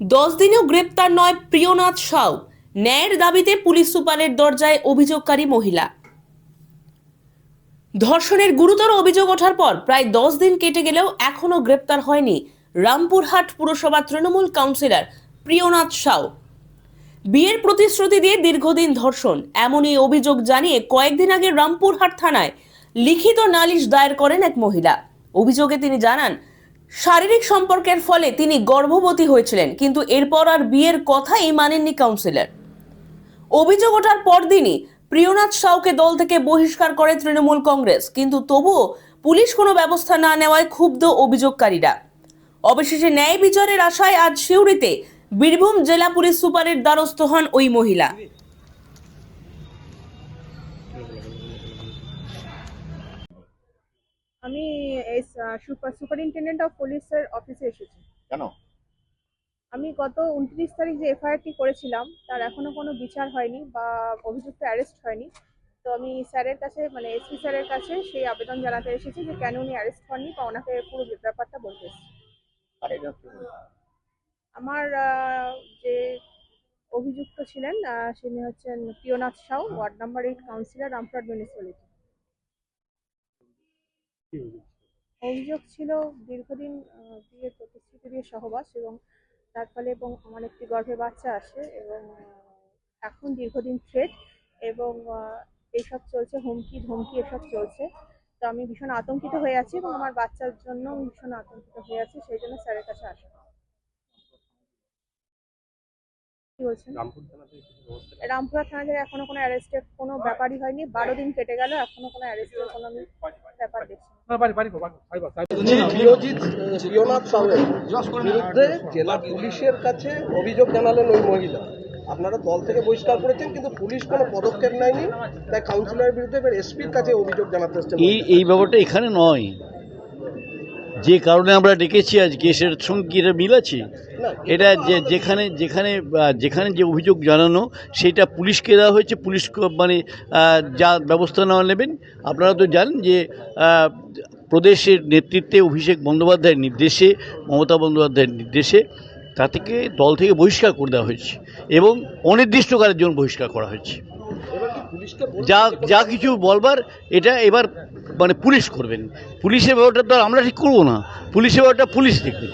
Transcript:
দশ দিনেও গ্রেপ্তার নয় প্রিয়নাথ সাউ। ন্যায়ের দাবিতে পুলিশ সুপারের দরজায় অভিযোগকারী মহিলা। ধর্ষণের গুরুতর অভিযোগ ওঠার পর প্রায় দশ দিন কেটে গেলেও এখনও গ্রেপ্তার হয়নি রামপুরহাট পুরসভা তৃণমূল কাউন্সিলর প্রিয়নাথ সাউ। বিয়ের প্রতিশ্রুতি দিয়ে দীর্ঘদিন ধর্ষণ, এমনই অভিযোগ জানিয়ে কয়েকদিন আগে রামপুরহাট থানায় লিখিত নালিশ দায়ের করেন এক মহিলা। অভিযোগে তিনি জানান শারীরিক সম্পর্কের ফলে তিনি গর্ভবতী হয়েছিলেন, কিন্তু এরপর আর বিয়ের কথাই মানেননি কাউন্সিলর অভিযোগ ওঠার পরদিনই প্রিয়নাথ সাউকে দল থেকে বহিষ্কার করে তৃণমূল কংগ্রেস, কিন্তু তবুও পুলিশ কোনো ব্যবস্থা না নেওয়ায় ক্ষুব্ধ অভিযোগকারীরা। অবশেষে ন্যায় বিচারের আশায় আজ সিউড়িতে বীরভূম জেলা পুলিশ সুপারের দ্বারস্থ হন ওই মহিলা। আমি সুপারিনটেন্ডেন্ট অফ পুলিশের অফিসে এসেছি। কেন? আমি গত উনত্রিশ তারিখ যে এফআইআরটি করেছিলাম তার এখনও কোনো বিচার হয়নি বা অভিযুক্ত অ্যারেস্ট হয়নি। তো আমি স্যারের কাছে মানে এসপি স্যারের কাছে সেই আবেদন জানাতে এসেছি যে কেন উনি অ্যারেস্ট হননি বা ওনাকে পুরো ব্যাপারটা বলতে আমার যে অভিযুক্ত ছিলেন তিনি হচ্ছেন Priyanath Sau ward number eight councillor Rampurhat municipality. অভিযোগ ছিল দীর্ঘদিন বিয়ের প্রতিশ্রুতি দিয়ে সহবাস এবং তার ফলে এবং আমার একটি গর্ভে বাচ্চা আসে এবং এখন দীর্ঘদিন থ্রেট এবং এইসব চলছে, হুমকি, ধমকি এসব চলছে। তো আমি ভীষণ আতঙ্কিত হয়ে আছি এবং আমার বাচ্চার জন্য ভীষণ আতঙ্কিত হয়ে আছি, সেই জন্য স্যারের কাছে আসা। কি বলছেন? রামপুরা থানা থেকে এখনও কোনো অ্যারেস্টের কোনো ব্যাপারই হয়নি। বারো দিন কেটে গেল এখনও কোনো অ্যারেস্টের কোনো আমি ব্যাপার দেখছি বিরুদ্ধে জেলা পুলিশের কাছে অভিযোগ জানালেন ওই মহিলা। আপনারা দল থেকে বহিষ্কার করেছেন কিন্তু পুলিশ কোনো পদক্ষেপ নেয়নি। তাই কাউন্সিলরের বিরুদ্ধে এবার এসপির কাছে অভিযোগ জানাতে এই এই ব্যাপারটা এখানে নয়। যে কারণে আমরা ডেকেছি আজকে সেটার সঙ্গে কি এটা মিল আছে এটা যে যেখানে যেখানে যেখানে যে অভিযোগ জানানো সেটা পুলিশকে দেওয়া হয়েছে পুলিশ মানে যা ব্যবস্থা নেওয়া নেবেন। আপনারা তো জানেন যে প্রদেশের নেতৃত্বে অভিষেক বন্দ্যোপাধ্যায়ের নির্দেশে মমতা বন্দ্যোপাধ্যায়ের নির্দেশে তা থেকে দল থেকে বহিষ্কার করে দেওয়া হয়েছে এবং অনির্দিষ্টকালের জন্য বহিষ্কার করা হয়েছে। যা যা কিছু বলবার এটা এবার মানে পুলিশ করবেন। পুলিশের ব্যাপারটা তো আমরা ঠিক করব না। পুলিশের ব্যাপারটা পুলিশ দেখবে